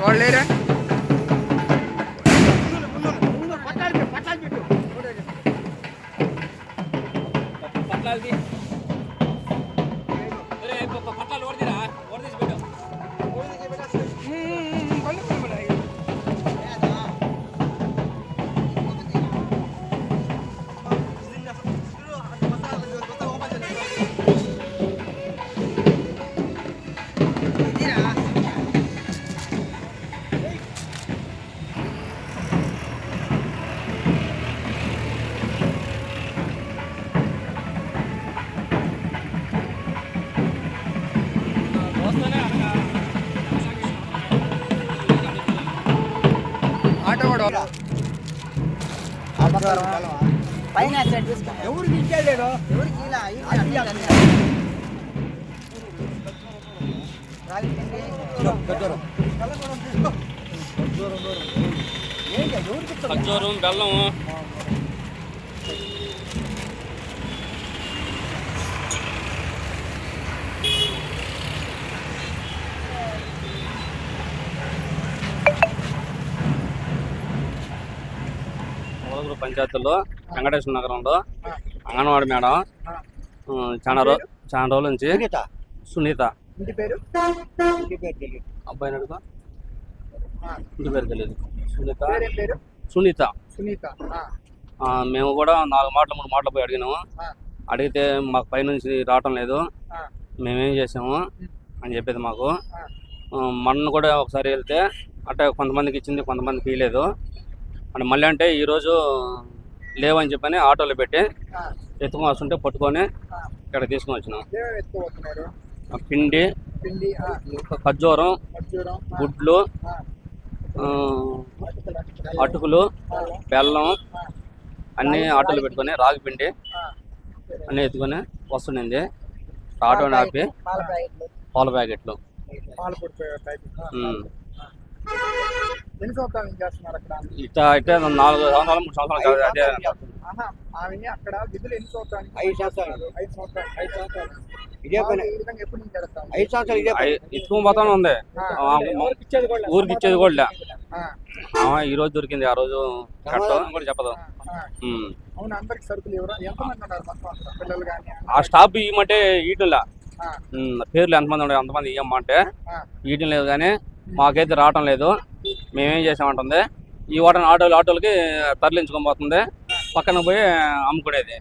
వాళ్ళు లేరా పట్లాలది పైన ఎవరికి ఇచ్చేయలేదు ఎవరికి ఇలా ఖర్జూరం బెల్లం మొదలూరు పంచాయతీలో వెంకటేశ్వర నగరంలో అంగన్వాడి మేడం ఆ, చాలా రో చాలా రోజుల నుంచి సునీత. ఇంటి పేరు? అబ్బాయిని అడుగు ఇంటి పేరు తెలియదు సునీత. సునీత. సునీత. మేము కూడా నాలుగు మాటలు మూడు మాటలు పోయి అడిగినాము. అడిగితే మాకు పైనుంచి రావటం లేదు. మేమేం చేసాము అని చెప్పేది మాకు. మొన్న కూడా ఒకసారి వెళ్తే అంటే కొంతమందికి ఇచ్చింది కొంతమందికి ఇవ్వలేదు అని మళ్ళీ అంటే ఈరోజు లేవని చెప్పని ఆటోలో పెట్టి ఎత్తుకొని వస్తుంటే పట్టుకొని. ఇక్కడ తీసుకొని వచ్చినాం. పిండి ఖర్జూరం గుడ్లు అటుకులు, బెల్లం అన్నీ ఆటోలో పెట్టుకొని రాగి పిండి. అన్నీ ఎత్తుకొని వస్తుండింది ఆటోని ఆపి పాల ప్యాకెట్లు. ఎన్ని సంవత్సరాలు నుంచి చేస్తున్నారు అక్కడ? ఇట్ట ఇట్టే నాలుగు సంవత్సరాలు మూడు సంవత్సరాలు కాదు అదే ఆహా, ఆమె అక్కడ విధులు ఎన్ని సంవత్సరాలు నుంచి ఐదు సంవత్సరాలు. చేస్తున్నారు? ఐదు సంవత్సరాలు ఐదు సంవత్సరాలు. ఇదే పని. ఈ విధంగా ఎప్పుడు నుంచి చేస్తాం ఐదు సంవత్సరాలు ఇదే పని. ఇచ్చుకొని పోతానే ఉంది. ఊరికి ఇచ్చేది కూడా ఈ రోజు దొరికింది ఆ రోజు కట్టం కూడా చెప్పదు. ఆ. ఉమ్. అవును అందరికి సరుకులు ఎవరు ఎంతమంది ఉన్నారు మొత్తం అక్కడ? పిల్లలు కానీ ఆ స్టాప్ ఇవ్వమంటే ఈటులా పేర్లు ఎంతమంది ఉన్నాయి అంతమంది ఇవ్వమంటే ఆ. ఈయటం లేదు కానీ మాకైతే రావటం లేదు. మేమేం చేసామంటుంది ఈ వాటని ఆటోలు ఆటోలకి తరలించుకొని పోతుంది. పక్కన పోయి అమ్ముకునేది.